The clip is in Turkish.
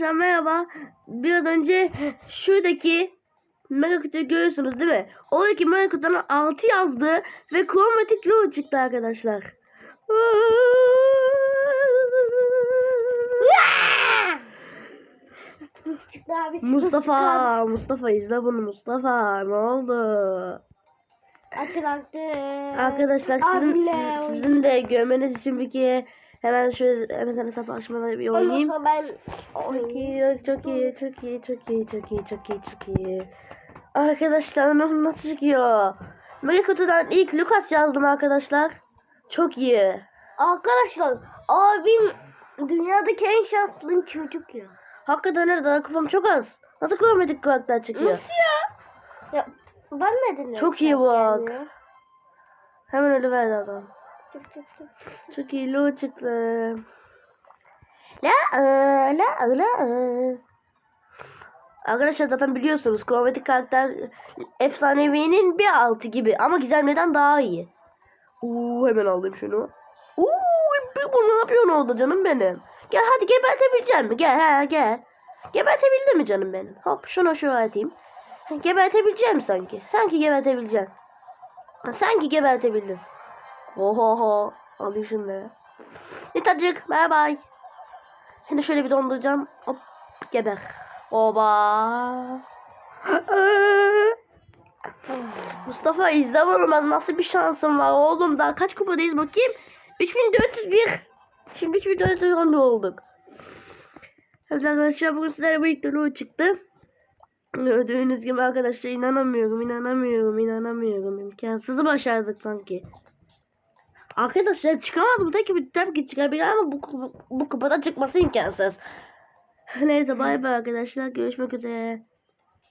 Arkadaşlar merhaba. Biraz önce şuradaki mega kutuyu görüyorsunuz değil mi? Oradaki mega kutunun 6 yazdı ve kromatik low çıktı arkadaşlar. Çıktı abi. Mustafa, Mustafa izle bunu Mustafa. Ne oldu? Açılaktı. Arkadaşlar sizin, Abile siz- sizin de görmeniz için bir kere hemen şöyle hemen sana hesap açmaları bir oynayayım. Sonra ben Çok iyi, çok iyi, çok iyi, çok iyi, çok iyi, çok iyi, çok iyi. Arkadaşlar nasıl nasıl çıkıyor? Mega kutudan ilk Lucas yazdım arkadaşlar. Çok iyi. Arkadaşlar abim dünyadaki en şanslı çocuk ya. Hakikaten öyle daha kupam çok az. Nasıl kromatik karakter çıkıyor? Nasıl ya? Ya ben ne dedim? Çok iyi bak. Hemen öyle verdi adam. Çok iyi Lu çıktı. La ı, la ı, la ı. Arkadaşlar zaten biliyorsunuz kromatik karakter efsanevi'nin bir altı gibi ama gizemliden daha iyi. Uuu hemen aldım şunu. Uuu bu ne yapıyorsun orada canım benim? Gel hadi gebertebilecek mi? Gel ha gel. Gebertebildin mi canım benim? Hop şunu şöyle atayım. Gebertebilecek mi sanki? Sanki gebertebileceksin. Ha, Sanki gebertebildin. Oho Alayım şunu. Nitacık bye bye. Şimdi şöyle bir donduracağım. Hop geber. Oba. Mustafa izle bunu nasıl bir şansım var oğlum daha kaç kupadayız bakayım 3401 Şimdi 3411 olduk arkadaşlar bugün sizlerle birlikte Lua çıktı Gördüğünüz gibi arkadaşlar inanamıyorum inanamıyorum inanamıyorum imkansızı başardık sanki Arkadaşlar çıkamaz mı? Tek bir tabii ki çıkabilir ama bu, bu, bu kupada çıkması imkansız. Neyse bay bay arkadaşlar. Görüşmek üzere.